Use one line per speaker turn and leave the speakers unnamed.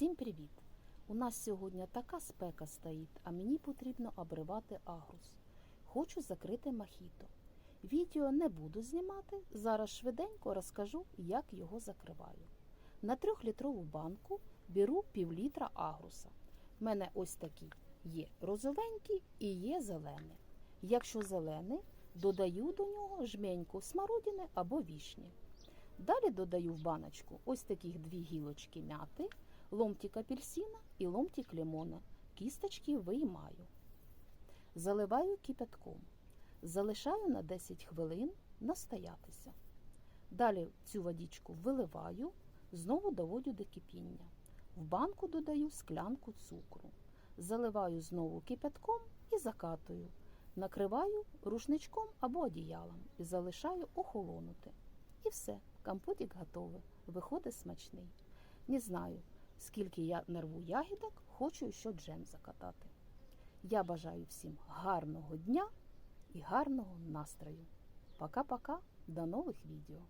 Всім привіт! У нас сьогодні така спека стоїть, а мені потрібно обривати агрус. Хочу закрити мохіто. Відео не буду знімати, зараз швиденько розкажу, як його закриваю. На трьохлітрову банку беру пів літра агруса. У мене ось такі є розовенькі і є зелені. Якщо зелений, додаю до нього жменьку смородини або вішні. Далі додаю в баночку ось таких дві гілочки мяти, ломтик апельсина і ломтик лимона. Кісточки виймаю. Заливаю кипятком. Залишаю на 10 хвилин настоятися. Далі цю водичку виливаю, знову доводю до кипіння. В банку додаю склянку цукру. Заливаю знову кипятком і закатую. Накриваю рушничком або одіялом і залишаю охолонути. І все, компотик готовий, виходить смачний. Не знаю, скільки я нарву ягідок, хочу ще джем закатати. Я бажаю всім гарного дня і гарного настрою. Пока-пока, до нових відео.